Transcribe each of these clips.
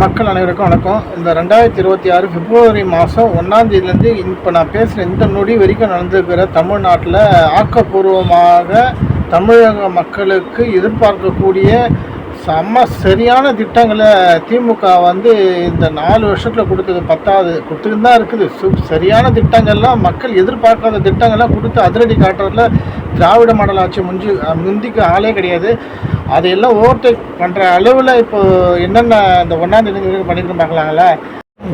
மக்கள் அனைவருக்கும் வணக்கம். இந்த ரெண்டாயிரத்தி இருபத்தி ஆறு பிப்ரவரி மாதம் ஒன்றாந்தேதியிலேருந்து இப்போ நான் பேசுகிற இந்த நொடி வரைக்கும் நடந்துருக்கிற தமிழ்நாட்டில் ஆக்கப்பூர்வமாக தமிழக மக்களுக்கு எதிர்பார்க்கக்கூடிய செம்ம சரியான திட்டங்களை திமுக வந்து இந்த நாலு வருஷத்தில் கொடுத்தது பத்தாவது கொடுத்துட்டு தான் இருக்குது. சு சரியான திட்டங்கள்லாம் மக்கள் எதிர்பார்க்காத திட்டங்கள்லாம் கொடுத்து அதிரடி காட்டுறதுல திராவிட மாடல் ஆட்சி முஞ்சி முந்திக்கு ஆளே கிடையாது. அது எல்லாம் ஓவர்டேக் பண்ணுற அளவில் இப்போ என்னென்ன இந்த ஒன்றாந்தேதி பண்ணிட்டு பார்க்கலாங்களா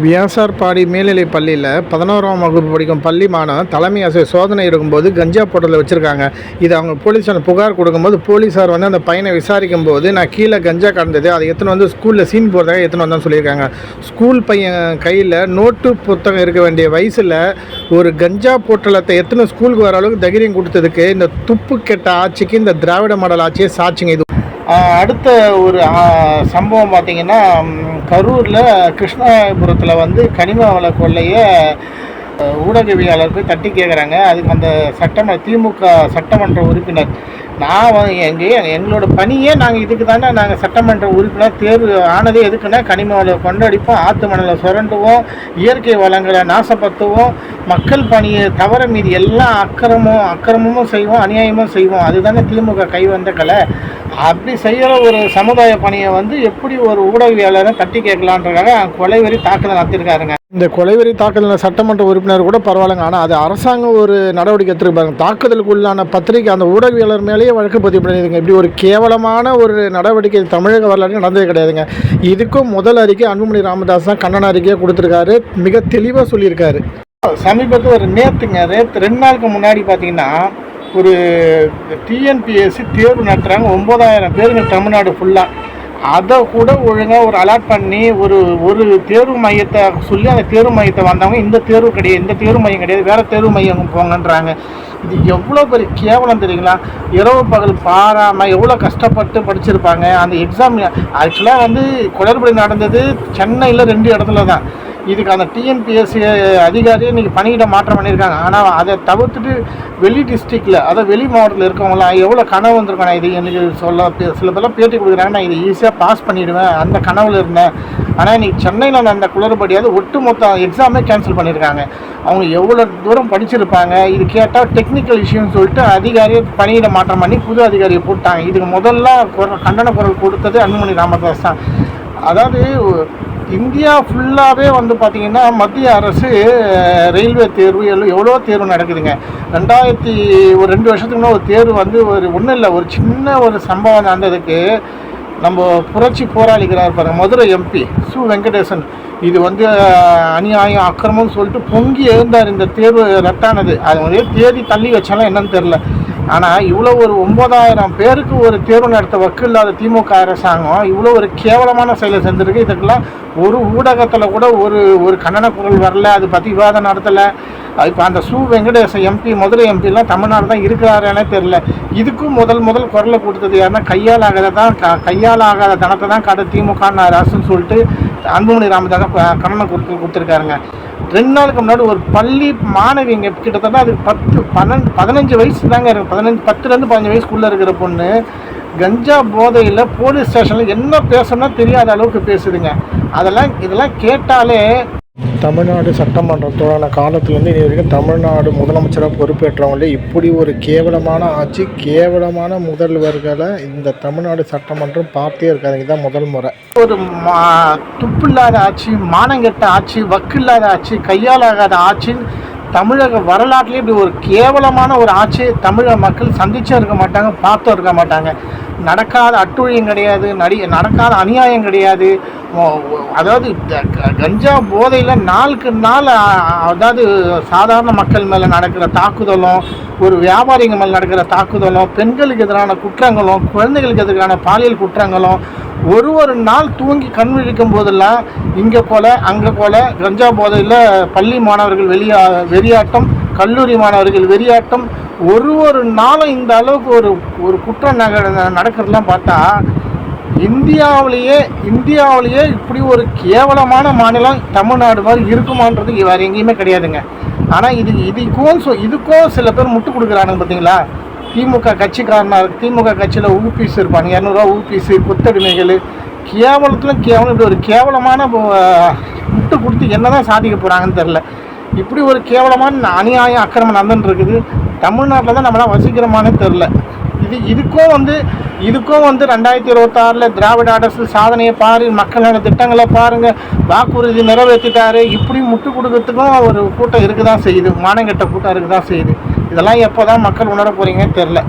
வியாசார்பாடி மேல்நிலை பள்ளியில் பதினோராம் வகுப்பு படிக்கும் பள்ளி மாணவன் தலைமை ஆசிரியர் சோதனை இருக்கும்போது கஞ்சா போட்டலில் வச்சுருக்காங்க. இது அவங்க போலீஸான புகார் கொடுக்கும்போது போலீஸார் வந்து அந்த பையனை விசாரிக்கும் போது நான் கீழே கஞ்சா கடந்தது அதை எத்தனை வந்து ஸ்கூலில் சீன் போடுறதாக எத்தனை வந்தான்னு சொல்லியிருக்காங்க. ஸ்கூல் பையன் கையில் நோட்டு புத்தகம் இருக்க வேண்டிய வயசில் ஒரு கஞ்சா போட்டலத்தை எத்தனை ஸ்கூலுக்கு வர அளவுக்கு தைரியம் கொடுத்ததுக்கு இந்த துப்பு கெட்ட ஆட்சிக்கு இந்த திராவிட மாடல் ஆட்சியே சாட்சிங்க இது. அடுத்த ஒரு சம்பவம் பார்த்தீங்கன்னா கரூரில் கிருஷ்ணாபுரத்தில் வந்து கனிம வள கொள்ளையை ஆஹ், ஊடகவியாளர் போய் தட்டி கேட்குறாங்க அதுக்கு அந்த சட்டமன்ற திமுக சட்டமன்ற உறுப்பினர். நான் வந்து எங்கே எங்களோட பணியே நாங்கள் இதுக்கு தானே நாங்கள் சட்டமன்ற உறுப்பினர். தேர்வு ஆனதே எதுக்குன்னா கனிம வளை கொண்டடிப்போம் ஆற்று மணலை சுரண்டுவோம் இயற்கை வளங்களை நாசப்படுத்துவோம் மக்கள் பணியை தவிர மீதி எல்லா அக்கிரமும் அக்கிரமமும் செய்வோம் அநியாயமும் செய்வோம். அதுதானே திமுக கை வந்த கலை. அப்படி செய்கிற ஒரு சமுதாய பணியை வந்து எப்படி ஒரு ஊடகவியாளரை தட்டி கேட்கலான்றக்காக கொலைவெறி தாக்குதல் நடத்திருக்காருங்க இந்த கொலைவெறி தாக்குதல் சட்டமன்ற உறுப்பினர் கூட பரவாயில்லைங்க. ஆனால் அது அரசாங்கம் ஒரு நடவடிக்கை எடுத்துருப்பாங்க தாக்குதலுக்கு உள்ளான பத்திரிகை அந்த ஊடகவியாளர் மேலேயே வழக்கு பதிவு பண்ணிடுங்க இப்படி ஒரு கேவலமான ஒரு நடவடிக்கை தமிழக வரலாறு நடந்தது கிடையாதுங்க. இதுக்கும் முதல் அறிக்கை அன்புமணி ராமதாஸ் தான் கண்டன அறிக்கையை கொடுத்துருக்காரு. மிக தெளிவாக சொல்லியிருக்காரு. சமீபத்தில் ஒரு நேற்றுங்க நேற்று ரெண்டு நாளுக்கு முன்னாடி பார்த்தீங்கன்னா ஒரு டிஎன்பிஎஸ்சி தேர்வு நடத்துகிறாங்க ஒம்பதாயிரம் பேருங்க தமிழ்நாடு ஃபுல்லாக அதை கூட ஒழுங்காக ஒரு அலாட் பண்ணி ஒரு ஒரு தேர்வு மையத்தை சொல்லி அந்த தேர்வு மையத்தை வந்தவங்க இந்த தேர்வு கிடையாது இந்த தேர்வு மையம் கிடையாது வேறு தேர்வு மையம் போங்கன்றாங்க. இது எவ்வளோ பெரிய கேவலம் தெரியுங்களா? இரவு பகல் பாராமல் எவ்வளோ கஷ்டப்பட்டு படிச்சிருப்பாங்க. அந்த எக்ஸாம் ஆக்சுவலாக வந்து குளறுபடி நடந்தது சென்னையில் ரெண்டு இடத்துல தான் இதுக்கு அந்த டிஎன்பிஎஸ்சி அதிகாரியை இன்றைக்கி பணியிட மாற்றம் பண்ணியிருக்காங்க. ஆனால் அதை தவிர்த்துட்டு வெளி டிஸ்ட்ரிக்டில் அதாவது வெளி மாவட்டத்தில் இருக்கவங்களாம் எவ்வளோ கனவு வந்திருக்கோம் இது எனக்கு சொல்ல சில பேர்லாம் பேட்டி கொடுக்குறாங்க நான் இதை ஈஸியாக பாஸ் பண்ணிவிடுவேன் அந்த கனவில் இருந்தேன். ஆனால் இன்னைக்கு சென்னையில் நடந்த குளறுபடியாவது ஒட்டுமொத்த எக்ஸாமே கேன்சல் பண்ணியிருக்காங்க. அவங்க எவ்வளோ தூரம் படிச்சிருப்பாங்க இது கேட்டால் டெக்னிக்கல் இஷ்யூன்னு சொல்லிட்டு அதிகாரியை பணியிட மாற்றம் பண்ணி புது அதிகாரியை போட்டாங்க. இதுக்கு முதல்ல குரல் கண்டன குரல் கொடுத்தது அன்புமணி ராமதாஸ் தான். அதாவது இந்தியா ஃபுல்லாகவே வந்து பார்த்திங்கன்னா மத்திய அரசு ரயில்வே தேர்வு எவ்வளோ எவ்வளோ தேர்வு நடக்குதுங்க? ரெண்டாயிரத்தி ஒரு ரெண்டு வருஷத்துக்கு ஒரு தேர்வு வந்து ஒரு ஒன்றும் இல்லை ஒரு சின்ன ஒரு சம்பவம் நடந்ததுக்கு நம்ம புரட்சி போராளிக்கிறார் பாருங்க மதுரை எம்பி சு. வெங்கடேசன். இது வந்து அநியாயம் அக்கிரமம்னு சொல்லிட்டு பொங்கி எழுந்தார் இந்த தேர்வு ரத்தானது. அது வந்து தேதி தள்ளி வச்சாலும் என்னன்னு தெரில ஆனால் இவ்வளோ ஒரு ஒம்பதாயிரம் பேருக்கு ஒரு தேர்வு நடத்த வக்கு இல்லாத திமுக அரசாங்கம் இவ்வளோ ஒரு கேவலமான செயலை செஞ்சிருக்கு. இதுக்கெல்லாம் ஒரு ஊடகத்தில் கூட ஒரு ஒரு கண்டன குரல் வரல. அது பற்றி விவாதம் நடத்தலை. இப்போ அந்த சு வெங்கடேச எம்பி மதுரை எம்பிலாம் தமிழ்நாடு தான் இருக்கிறாருன்னே தெரில இதுக்கும் முதல் முதல் குரலை கொடுத்தது யாருன்னா கையால் ஆகாத தான் க கையால் ஆகாத தனத்தை தான் கடை திமுக அரசுன்னு சொல்லிட்டு அன்புமணி ராமதாஸ் கண்ணனை கொடுத்து கொடுத்துருக்காருங்க. ரெண்டு நாளுக்கு முன்னாடி ஒரு பள்ளி மாணவிங்க கிட்டத்தட்ட அது பத்து பன்னெண்டு பதினஞ்சு வயசு தாங்க இருக்கு. பதினஞ்சு பத்துலேருந்து பதினஞ்சு வயசுக்குள்ளே இருக்கிற பொண்ணு. கஞ்சா போதையில் போலீஸ் ஸ்டேஷனில் என்ன பேசணும்னா தெரியாத அளவுக்கு பேசுதுங்க. அதெல்லாம் இதெல்லாம் கேட்டாலே தமிழ்நாடு சட்டமன்றத்தோடான காலத்துலேருந்து இனி வரைக்கும் தமிழ்நாடு முதலமைச்சராக பொறுப்பேற்றவங்களே இப்படி ஒரு கேவலமான ஆட்சி கேவலமான முதல்வர்களை இந்த தமிழ்நாடு சட்டமன்றம் பார்த்தே இருக்காது இதுதான் முதல் முறை. ஒரு மா துப்பில்லாத ஆட்சி மானங்கெட்ட ஆட்சி வக்கில்லாத ஆட்சி கையாலாகாத ஆட்சி தமிழக வரலாற்றுலேயே இப்படி ஒரு கேவலமான ஒரு ஆட்சியை தமிழக மக்கள் சந்திச்சும் இருக்க மாட்டாங்க பார்த்தும் இருக்க மாட்டாங்க. நடக்காத அட்டுழியம் கிடையாது நடி நடக்காத அநியாயம் கிடையாது. அதாவது கஞ்சா போதையில் நாளுக்கு நாள் அதாவது சாதாரண மக்கள் மேலே நடக்கிற தாக்குதலும் ஒரு வியாபாரிங்க மேலே நடக்கிற தாக்குதலும் பெண்களுக்கு எதிரான குற்றங்களும் குழந்தைகளுக்கு எதிரான பாலியல் குற்றங்களும் ஒரு ஒரு நாள் தூங்கி கண் விழிக்கும் போதெல்லாம் இங்கே போல் அங்கே போல் கஞ்சா போதையில் பள்ளி மாணவர்கள் வெளியா வெறியாட்டம் கல்லூரி மாணவர்கள் வெறியாட்டம் ஒரு ஒரு நாளும் இந்த அளவுக்கு ஒரு ஒரு குற்றம் நக நடக்கிறதுலாம் பார்த்தா இந்தியாவிலேயே இந்தியாவிலேயே இப்படி ஒரு கேவலமான மாநிலம் தமிழ்நாடு மாதிரி இருக்குமான்றது வேறு எங்கேயுமே கிடையாதுங்க. ஆனால் இது இதுக்கும் சொ- இதுக்கும் சில பேர் முட்டு கொடுக்குறானுங்க பார்த்தீங்களா? திமுக கட்சிக்காரனாக திமுக கட்சியில் ஊபிஸ் இருப்பாங்க இரநூறுவா ஊபிஸு கொத்தடிமைகள். கேவலத்தில் கேவலம் இப்படி ஒரு கேவலமான முட்டு கொடுத்து என்ன தான் சாதிக்க போகிறாங்கன்னு தெரில இப்படி ஒரு கேவலமான அநியாயம் அக்கிரமம் நடந்துட்டு இருக்குது. தமிழ்நாட்டில் தான் நம்மளாம் வசிக்கிறோமானே தெரில இது இதுக்கும் வந்து இதுக்கும் வந்து ரெண்டாயிரத்தி இருபத்தாறில் திராவிட அரசு சாதனையை பாரு மக்களோட திட்டங்களை பாருங்கள் வாக்குறுதி நிறைவேற்றிட்டாரு. இப்படி முட்டு கொடுக்கறதுக்கும் ஒரு கூட்டம் இருக்க தான் செய்யுது. மானங்கெட்ட கூட்டம் இருக்க தான் செய்யுது. இதெல்லாம் எப்போ தான் மக்கள் உணர போகிறீங்கன்னு தெரில